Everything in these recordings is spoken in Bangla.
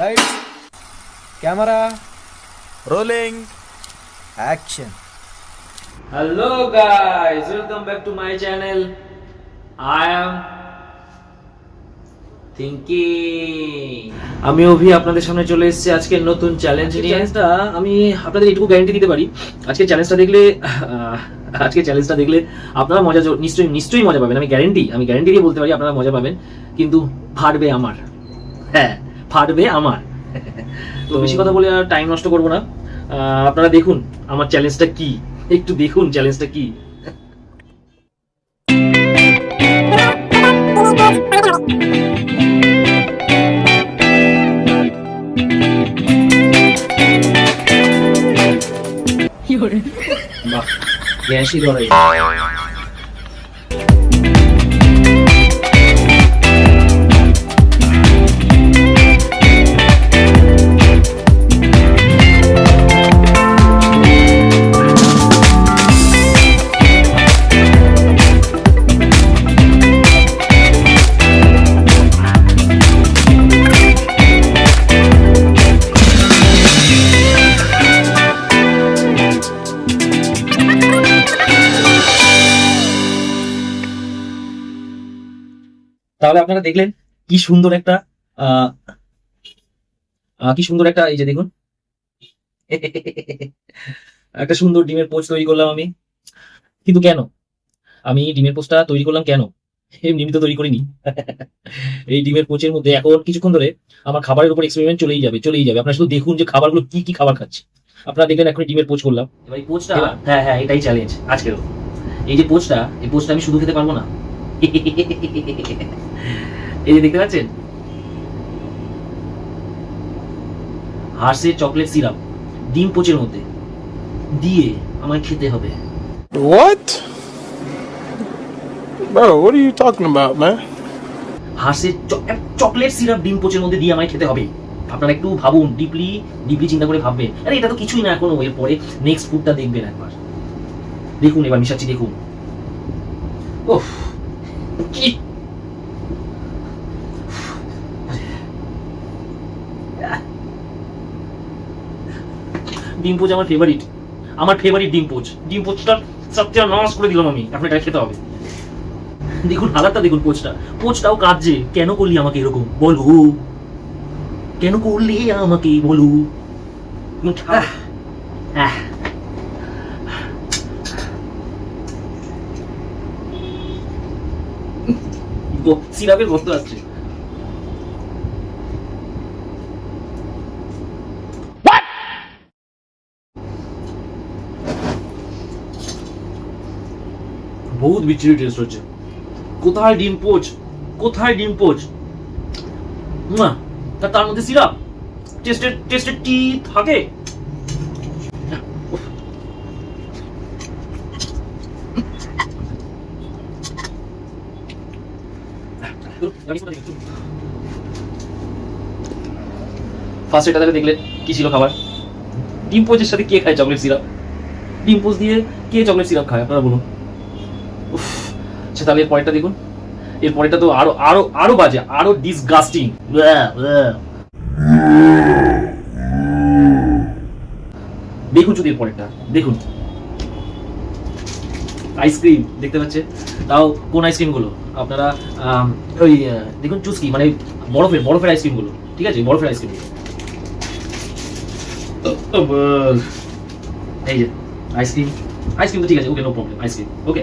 Light camera rolling action Hello guys, welcome back to my channel. I am thinking. আমি অভি আপনাদের সামনে চলে এসেছি আজকে নতুন চ্যালেঞ্জ নিয়ে। চ্যালেঞ্জটা আমি আপনাদের এটুকু গ্যারান্টি দিতে পারি। আজকে চ্যালেঞ্জটা দেখলে আজকে চ্যালেঞ্জটা দেখলে আপনারা মজা নিশ্চয়ই নিশ্চয়ই মজা পাবেন। আমি গ্যারান্টি আমি গ্যারান্টি দিয়ে বলতে পারি আপনারা মজা পাবেন। কিন্তু ফাটবে আমার। হ্যাঁ। ফাটবে আমার। তো বেশি কথা বলে আর টাইম নষ্ট করব না। আপনারা দেখুন আমার চ্যালেঞ্জটা কি। একটু দেখুন চ্যালেঞ্জটা কি। বাহ গ্যাসই ধরে দেখলেন কি সুন্দর একটা কি সুন্দর একটা এই যে দেখুন। একটা সুন্দর ডিমের পোচ তৈরি করলাম আমি। কিন্তু কেন? আমি ডিমের পোচটা তৈরি করলাম কেন? এমনি তো তৈরি করিনি। এই ডিমের পোচের মধ্যে এখন কিছুক্ষণ ধরে আমার খাবারের উপর এক্সপেরিমেন্ট চলেই যাবে চলেই যাবে। আপনারা শুধু দেখুন যে খাবারগুলো কি কি খাবার খাচ্ছে। আপনারা দেখলেন এখন ডিমের পোচ করলাম। এবার এই পোচটা হ্যাঁ হ্যাঁ এটাই চ্যালেঞ্জ আজকেরও। এই যে পোচটা এই পোচটা আমি শুধু খেতে পারব না। এই যে দেখতে পাচ্ছেন? হার্সের চকলেট সিরাপ ডিম পোচের মধ্যে। দিয়ে আমায় খেতে হবে। What? Bro, what are you talking about, man? হার্সের চকলেট সিরাপ ডিম পোচের মধ্যে দিয়ে আমায় খেতে হবে। আপনারা একটু ভাবুন ডিপলি ডিপলি চিন্তা করে ভাববেন। আরে এটা তো কিছুই না এখনও এরপরে নেক্সট ফুডটা দেখবেন একবার। দেখুন এবার মিশাচ্ছি দেখুন। ওহ কি ডিম পোচ আমার ফেভারিট আমার ফেভারিট ডিম পোচ ডিম পোচটা সত্যি নস করে দিলাম আমি এখন এটা খেতে হবে। দেখুন হালারটা দেখুন পোচটা পোচটাও কাঁদছে কেন করলি আমাকে এরকম? বলো। কেন করলি আমাকে বলো? সিরাপের গন্ধ আসছে। বহুত বিচ্ছিরি টেস্ট হচ্ছে। কোথায় ডিম পোচ? কোথায় ডিম পোচ? না তা তার মধ্যে সিরাপ টেস্টের টেস্টের টি থাকে? ফার্স্ট এটা দেখলে কি ছিল খাবার? ডিম পোচের সাথে কে খায় চকলেট সিরাপ ডিম পোচ দিয়ে কে চকলেট সিরাপ খায়? আপনারা বলুন। আচ্ছা তাহলে এর পরেরটা দেখুন। এর পরেরটা তো আরও আরও আরও বাজে, আরও ডিসগাস্টিং দেখুন শুধু এর পরেরটা, দেখুন। আইসক্রিম দেখতে পাচ্ছে তাও কোন আইসক্রিমগুলো? আপনারা ওই দেখুন চুস্কি মানে বরফের বরফের আইসক্রিমগুলো। ঠিক আছে, বরফের আইসক্রিম এই যে আইসক্রিম আইসক্রিম তো ঠিক আছে okay no problem ice cream okay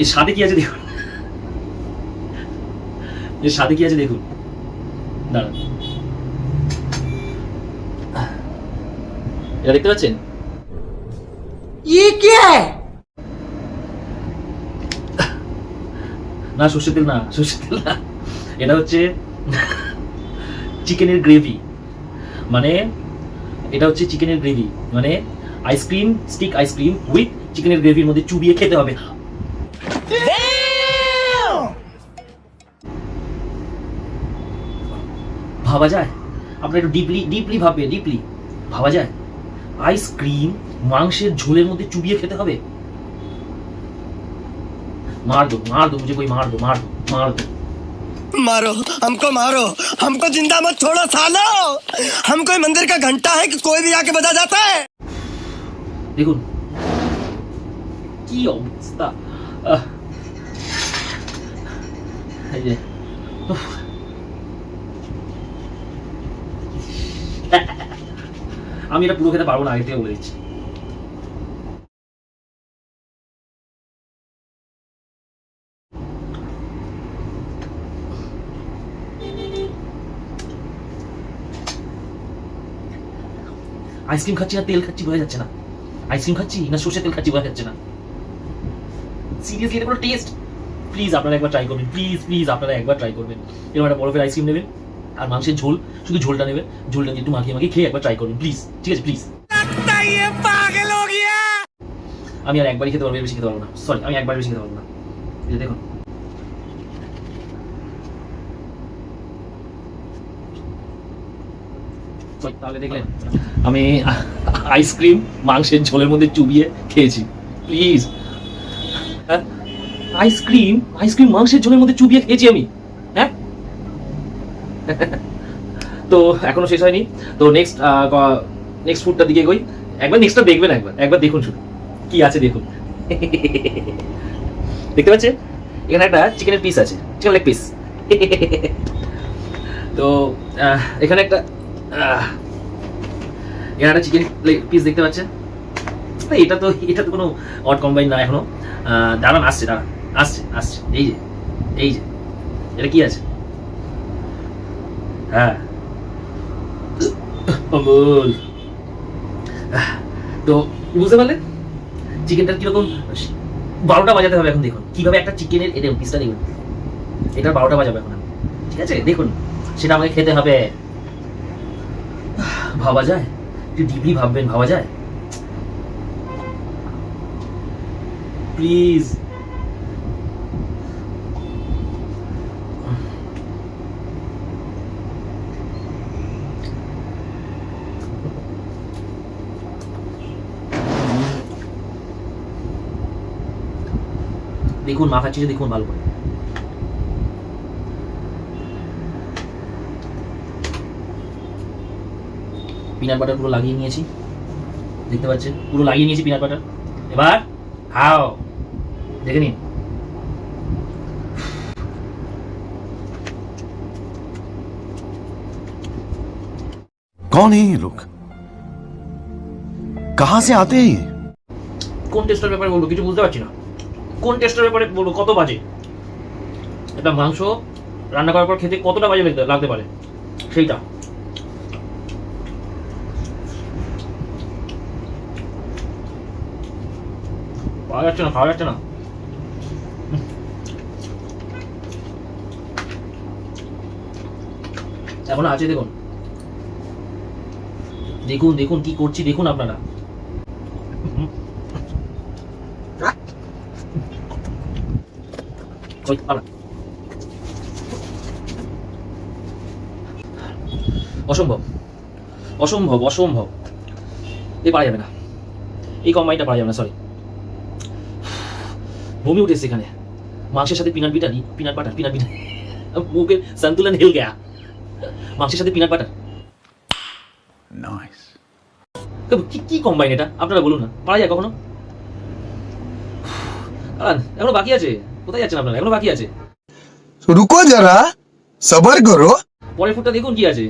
এর স্বাদে কি আছে দেখুন? এর স্বাদে কি আছে দেখুন? দাঁড়ান। এটা দেখতে পাচ্ছেন? না সর্ষের তেল না সর্ষের তেল না। এটা হচ্ছে চিকেনের গ্রেভি। মানে এটা হচ্ছে চিকেনের গ্রেভি। মানে আইসক্রিম স্টিক আইসক্রিম উইথ চিকেনের গ্রেভির মধ্যে চুবিয়ে খেতে হবে। ভাবা যায় আপনার একটু ডিপলি ডিপলি ভাববে ডিপলি ভাবা যায় আইসক্রিম মাংসের ঝোলের মধ্যে চুবিয়ে খেতে হবে मार दो मार दो मुझे कोई मार दो मार दो मार दो मारो हमको मारो हमको जिंदा मत छोड़ो सालो हम कोई मंदिर का घंटा है कि कोई भी आके बजा जाता है দেখুন কি অবস্থা আহ। এই যে আমি এটা পুরো খেতে পারব না, আগে থেকে বলে দিচ্ছি। আইসক্রিম খাচ্ছি না তেল খাচ্ছি, বোঝা যাচ্ছে না। আইসক্রিম খাচ্ছি না সর্ষে তেল খাচ্ছি, বোঝা যাচ্ছে না। সিরিয়াসলি এটা কোনো টেস্ট প্লিজ আপনারা একবার ট্রাই করবেন। প্লিজ প্লিজ আপনারা একবার ট্রাই করবেন। এরকম একটা বরফের আইসক্রিম নেবেন। আর মাংসের ঝোল, শুধু ঝোলটা নেবেন, ঝোলটা একটু মাখিয়ে মাখিয়ে খেয়ে একবার ট্রাই করবেন প্লিজ ঠিক আছে প্লিজ আমি আর একবারই খেতে পারব বেশি খেতে পারব না সরি আমি একবার বেশি খেতে পারব না। দেখুন। দেখলেন, আমি আইসক্রিম মাংসের ঝোলের মধ্যে চুবিয়ে খেয়েছি প্লিজ আইসক্রিম আইসক্রিম মাংসের ঝোলের মধ্যে চুবিয়ে খেয়েছি আমি। তো এখনও শেষ হয়নি। তো নেক্সট নেক্সট ফুডটার দিকে এগোই। একবার নেক্সটটা দেখবেন একবার। একবার দেখুন শুধু। কি আছে দেখুন। দেখতে পাচ্ছে এখানে একটা চিকেনের পিস আছে। চিকেন লেগ পিস তো এখানে একটা এখানে একটা চিকেন লেগ পিস দেখতে পাচ্ছেন? এটা তো এটা তো কোনো অড কম্বাইন না এখনও। দাঁড়ান, আসছে দাঁড়ান। আসছে আসছে। এই যে এই যে। এটা কি আছে? হ্যাঁ। তো বুঝতে পারলেন চিকেনটার কীরকম, বারোটা বাজাতে হবে এখন দেখুন। কীভাবে একটা চিকেনের এটা পিসটা দেখুন। এটা বারোটা বাজাবে এখন ঠিক আছে? দেখুন, সেটা আমাকে খেতে হবে। ভাবা যায়? একটু ডিপলি ভাববেন, ভাবা যায়? প্লিজ দেখুন মাখা চিজে দেখুন ভালো করে পিনাট বাটার পুরো লাগিয়ে নিয়েছি দেখতে পাচ্ছেন পুরো লাগিয়ে নিয়েছি পিনাট বাটার এবার খাও দেখে নিন कौन है ये लोग कहां से आते हैं ये কোন টেস্টের ব্যাপারে বলবো কিছু বুঝতে পারছি না কোন টেস্টের ব্যাপারে বলব, কত বাজে? এটা মাংস রান্না করার পর খেতে কতটা বাজে লাগতে- লাগতে পারে? সেইটা। পাওয়া যাচ্ছে না, খাওয়া যাচ্ছে না। এখন আছে দেখুন। দেখুন দেখুন কি করছি, দেখুন আপনারা ওই, পালা। অসম্ভব। অসম্ভব অসম্ভব। এই পারা যাবে না। এই কম্বাইনটা পারা যাবে না সরি ভূমি উঠেছে এখানে। মাংসের সাথে পিনাট বিটানি পিনাট বাটার পিনাট বিটানি মুখে সন্তুলন হেল গেয়া। মাংসের সাথে পিনাট বাটার কি কি কম্বাইন এটা? আপনারা বলুন না। পারা যায় কখনো? এখনও বাকি আছে? কোথায় যাচ্ছেন আপনারা? এখনও বাকি আছে? রুকো যারা সবার করো। পরের ফুটটা দেখুন কি আছে।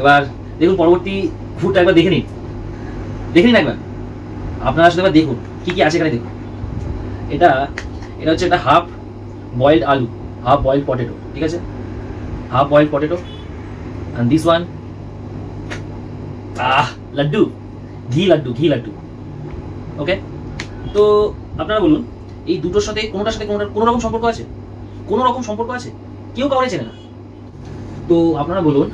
এবার দেখুন পরবর্তী ফুটটা একবার দেখে নিন। দেখে নিন একবার। আপনারা শুধু একবার দেখুন কি কি আছে এখানে দেখুন। এটা এটা হচ্ছে একটা হাফ বয়েলড আলু হাফ বয়েলড পটেটো ঠিক আছে? Half boiled potato and this one ah laddu ghee laddu ghee laddu. ওকে তো আপনারা বলুন, এই দুটোর সাথে কোনোটার সাথে কোনোটার কোনো রকম সম্পর্ক আছে? কোনো রকম সম্পর্ক আছে? কেউ কাউরে চেনে না। তো আপনারা বলুন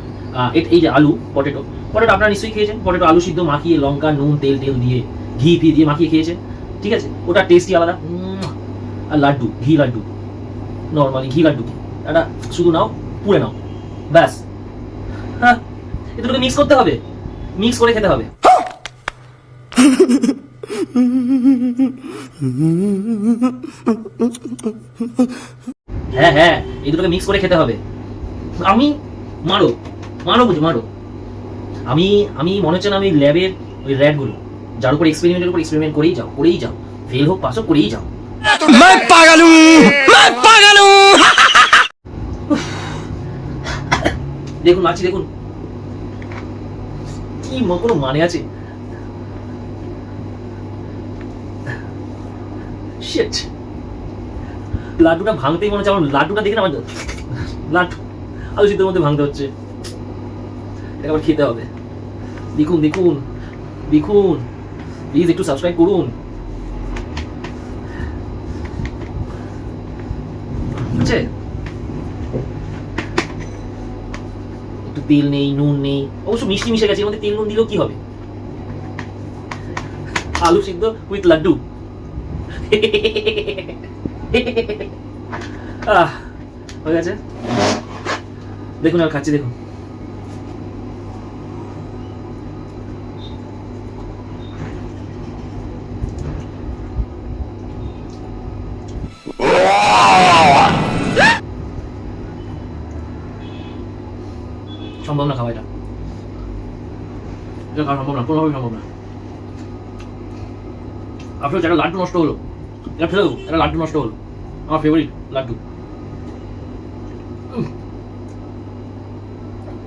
এই যে আলু পটেটো পটেটো আপনারা নিশ্চয়ই খেয়েছেন। পটেটো আলু সিদ্ধ মাখিয়ে লঙ্কা, নুন, তেল তেল দিয়ে ঘি ফি দিয়ে মাখিয়ে খেয়েছেন। ঠিক আছে? ওটা টেস্টই আলাদা। আর লাড্ডু, ঘি লাড্ডু। নর্মালি ঘি লাড্ডু এটা শুধু নাও, পুড়ে নাও। ব্যাস। হ্যাঁ এ দুটোকে মিক্স করতে হবে। মিক্স করে খেতে হবে। হ্যাঁ হ্যাঁ এই দুটোকে মিক্স করে খেতে হবে আমি মারো মারো বুঝি মারো আমি আমি মনে হচ্ছে না আমি ল্যাবের ওই র্যাডগুলো যার উপর এক্সপেরিমেন্টের উপর এক্সপেরিমেন্ট করেই যাও করেই যাও ফেল হোক পাস হোক করেই যাও मैं पागल हूँ मैं पागल हूँ দেখুন মাছি দেখুন কি ম- কোনো মানে আছে Shit. লাড্ডুটা ভাঙতেই মনে হচ্ছে, আমার লাড্ডুটা দেখে না আমার লাড্ডু, আলু সিদ্ধের মধ্যে ভাঙতে হচ্ছে। এটা আবার খেতে হবে। দেখুন দেখুন দেখুন প্লিজ একটু সাবস্ক্রাইব করুন। আছে একটু তেল নেই, নুন নেই, অবশ্য মিষ্টি মিশে গেছে, এর মধ্যে তেল নুন দিলেও কি হবে? আলু সিদ্ধ উইথ লাড্ডু। আহ, হয়ে গেছে। দেখুন আর খাচ্ছি, দেখুন। সম্ভব না খাওয়া এটা। এটা সম্ভব না, কোনোভাবেই সম্ভব না। আপনার একটা লাড্ডু নষ্ট হলো। এটা ফেলে দেবো। একটা লাড্ডু নষ্ট হলো। আমার ফেভারিট লাড্ডু।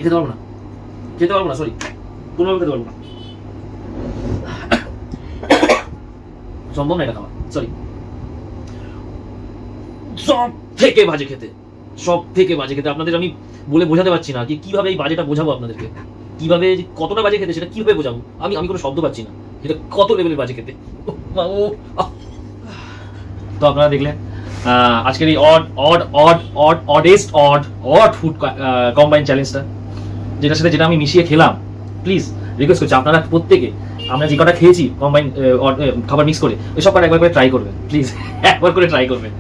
খেতে পারব না। খেতে পারব না সরি কোনোভাবে খেতে পারব না। সম্ভব না এটা খাওয়া সরি সব থেকে বাজে খেতে, সব থেকে বাজে খেতে। আপনাদের আমি বলে বোঝাতে পারছি না যে কীভাবে এই বাজেটা বোঝাবো আপনাদেরকে। কীভাবে কতটা বাজে খেতে সেটা কীভাবে বোঝাবো? আমি আমি কোনো শব্দ পাচ্ছি না। এটা কত লেভেলের বাজে খেতে? ও। তো আপনারা দেখলেন আজকের এই odd odd odd odd oddest odd odd food combine চ্যালেঞ্জটা যেটার সাথে যেটা আমি মিশিয়ে খেলাম প্লিজ রিকোয়েস্ট করছি, আপনারা প্রত্যেকে, আমরা যে কটা খেয়েছি কম্বাইন খাবার মিক্স করে ওই সব একবার করে ট্রাই করবেন প্লিজ একবার করে ট্রাই করবেন,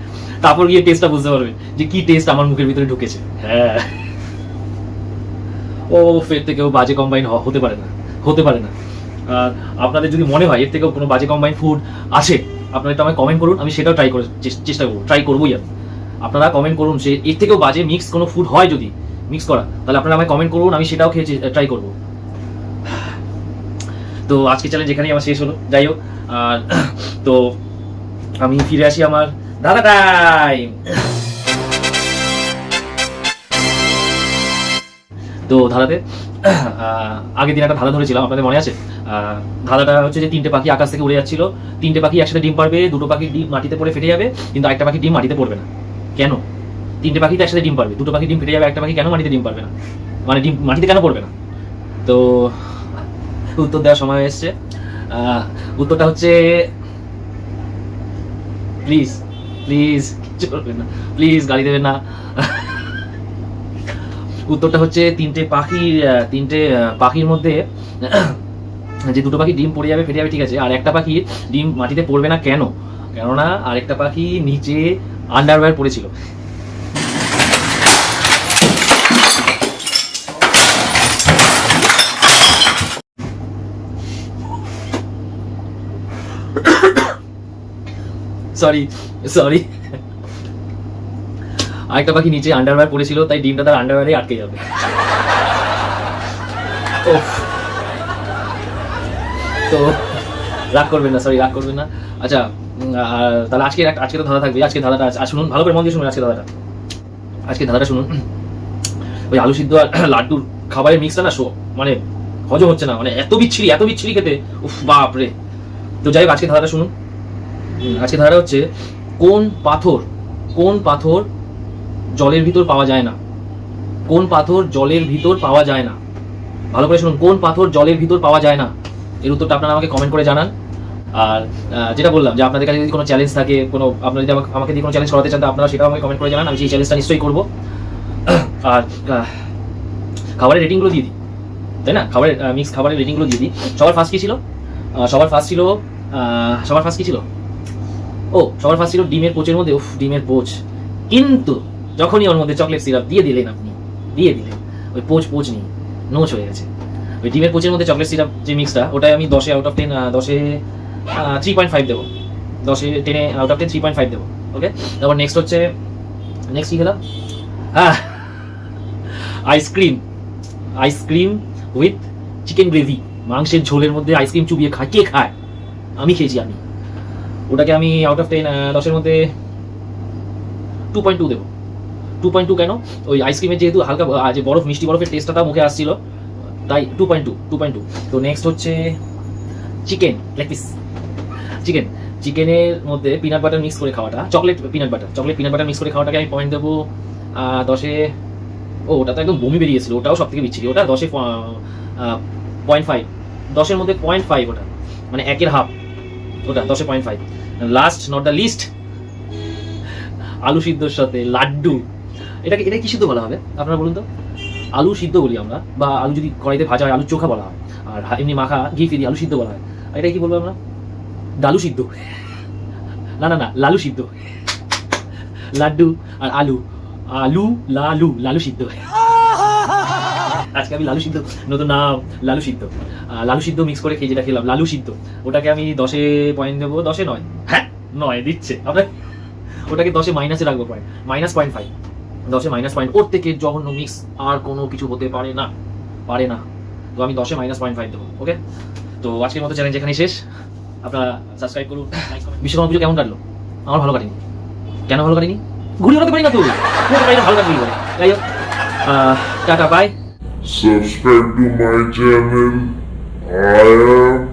তারপর গিয়ে টেস্টটা বুঝতে পারবেন, যে কি টেস্ট আমার মুখের ভিতরে ঢুকেছে হ্যাঁ। ও এর থেকেও বাজে কম্বাইন হতে পারে না, হতে পারে না। আপনাদের যদি মনে হয় এর থেকেও কোনো বাজে কম্বাইন ফুড আছে আপনারা একটু আমায় কমেন্ট করুন আমি সেটাও ট্রাই করে চেষ্টা করব ট্রাই করবোই আমি। আপনারা কমেন্ট করুন যে এর থেকেও বাজে মিক্স কোনো ফুড হয় যদি মিক্স করা তাহলে আপনারা আমায় কমেন্ট করুন আমি সেটাও খেয়ে ট্রাই করব। তো আজকে চ্যালেঞ্জ এখানেই আমার শেষ হলো যাই হোক আর তো আমি ফিরে আসি আমার দাদা টাইম তো আহ, আগের দিন একটা ধাঁধা ধরেছিলাম আপনাদের মনে আছে? ধাঁধাটা হচ্ছে যে তিনটে পাখি আকাশ থেকে উড়ে যাচ্ছিল। তিনটে পাখি একসাথে ডিম পারবে দুটো পাখি ডিম মাটিতে পড়ে ফেটে যাবে, কিন্তু একটা পাখি ডিম মাটিতে পড়বে না। কেন? তিনটে পাখি তো একসাথে ডিম পারবে দুটো পাখি ডিম ফেটে যাবে, একটা পাখি কেন মাটিতে ডিম পারবে না? মানে ডিম মাটিতে কেন পড়বে না? তো উত্তর দেওয়ার সময় এসছে। উত্তরটা হচ্ছে প্লিজ প্লিজ কিছু করবেন না। প্লিজ গালি দেবেন না। উত্তরটা হচ্ছে তিনটে পাখির তিনটে পাখির মধ্যে যে দুটো পাখি ডিম পড়ে যাবে, ফেটে যাবে, ঠিক আছে। আর একটা পাখি ডিম মাটিতে পড়বে না কেন? কেননা আরেকটা পাখি নিচে আন্ডারওয়্যার পড়েছিল। সরি সরি আরেকটা পাখি নিচে আন্ডারওয়্যার পড়েছিল, তাই ডিমটা তার আন্ডারওয়্যারে আটকে যাবে। ওফ। তো রাগ করবেন না সরি রাগ করবেন না। আচ্ছা তাহলে আজকে একটা- আজকে তো ধাঁধা থাকবে, আজকে ধাঁধাটা। আর শুনুন, ভালো করে মন দিয়ে শুনুন আজকে ধাঁধাটা। আজকে ধাঁধাটা শুনুন। ওই আলু সিদ্ধ আর লাড্ডুর খাবারের মিক্সটা না শো মানে হজম হচ্ছে না মানে এত বিচ্ছিরি এত বিচ্ছিরি খেতে, উফ বাপ রে তো যাই হোক, আজকে ধাঁধাটা শুনুন। আজকে ধাঁধাটা হচ্ছে, কোন পাথর কোন পাথর জলের ভিতর পাওয়া যায় না? কোন পাথর জলের ভিতর পাওয়া যায় না? ভালো করে শুনুন, কোন পাথর জলের ভিতর পাওয়া যায় না? এর উত্তরটা আপনারা আমাকে কমেন্ট করে জানান। আর যেটা বললাম যে আপনাদের কাছে যদি কোনো চ্যালেঞ্জ থাকে, কোনো, আপনারা যদি আমাকে- দিয়ে কোনো চ্যালেঞ্জ করাতে চান আপনারা সেটাও আমাকে কমেন্ট করে জানান, আমি সেই চ্যালেঞ্জটা নিশ্চয়ই করব। আর খাবারের রেটিংগুলো দিয়ে দিই। তাই না? খাবারের মিক্স খাবারের রেটিংগুলো দিয়ে দিই। সবার ফার্স্ট কী ছিল? সবার ফার্স্ট ছিল সবার ফার্স্ট কী ছিল? ও, সবার ফার্স্ট ছিল ডিমের পোচের মধ্যে, উফ, ডিমের পোচ। কিন্তু যখনই ওর মধ্যে চকলেট সিরাপ দিয়ে দিলেন আপনি, দিয়ে দিলেন, ওই পোচ পোচ নেই নোচ হয়ে গেছে। ওই ডিমের পোচের মধ্যে চকলেট সিরাপ যে মিক্সটা ওটাই আমি দশে আউট অফ টেন দশে থ্রি পয়েন্ট ফাইভ দেবো। দশে টেনে out of ten three point five দেবো। ওকে তারপর নেক্সট হচ্ছে নেক্সট কি খেলাম হ্যাঁ ice cream ice cream with chicken gravy মাংসের ঝোলের মধ্যে আইসক্রিম চুবিয়ে খায়। কে খায়? আমি খেয়েছি আমি। ওটাকে আমি আউট অফ টেন দশের মধ্যে টু পয়েন্ট টু দেবো। টু পয়েন্ট টু কেন? ওই আইসক্রিমের যেহেতু হালকা যে বরফ, মিষ্টি বরফের টেস্টটা মুখে আসছিল। তাই two point two two point two তো নেক্সট হচ্ছে চিকেন লেগ পিস চিকেন চিকেনের মধ্যে পিনাট বাটার মিক্স করে খাওয়াটা chocolate peanut butter chocolate peanut butter mix করে খাওয়াটাকে আমি পয়েন্ট দেবো দশে, ও, ওটা তো একদম বমি বেরিয়েছিল, ওটাও সব থেকে বিচ্ছিরি, ওটা দশে পয়েন্ট ফাইভ দশের মধ্যে পয়েন্ট ফাইভ ওটা মানে একের হাফ ওটা দশে point five last not the least আলু সিদ্ধর সাথে লাড্ডু। এটাকে এটা কি সিদ্ধ বলা হবে? আপনারা বলুন তো। আলু সিদ্ধ বলি আমরা, বা আলু যদি কড়াইতে ভাজা হয় আলু চোখা বলা হয়, আর এমনি মাখা ঘি ফিরি আলু সিদ্ধ বলা হয়। এটা কি বলব আমরা? ডালু সিদ্ধ। না না না, লালু সিদ্ধ। লাড্ডু আর আলু। আলু, লালু লালু সিদ্ধ। আজকে আমি লালু সিদ্ধ, নতুন নাম, লালু সিদ্ধ। লালু সিদ্ধ মিক্স করে খেয়ে যেটা খেলাম, লালু সিদ্ধ। ওটাকে আমি দশে পয়েন্ট দেবো, দশে নয়। হ্যাঁ নয় দিচ্ছে। আপনার ওটাকে দশে মাইনাসে রাখব পয়েন্ট মাইনাস পয়েন্ট ফাইভ দশে মাইনাস পয়েন্ট ওর থেকে জঘন্য মিক্স আর কোনো কিছু হতে পারে না। পারে না। তো আমি দশে মাইনাস পয়েন্ট ফাইভ দেবো ওকে তো আজকের মতো চ্যালেঞ্জ এখানে শেষ। আপনারা সাবস্ক্রাইব করুন বিশ্বকর্মা পুজো কেমন কাটলো? আমার ভালো কাটেনি। কেন ভালো কাটেনি? ঘুরি ওড়াতে পারি না তো। ভালো কাটলি বলে যাই হোক tata bye subscribe to my channel. I am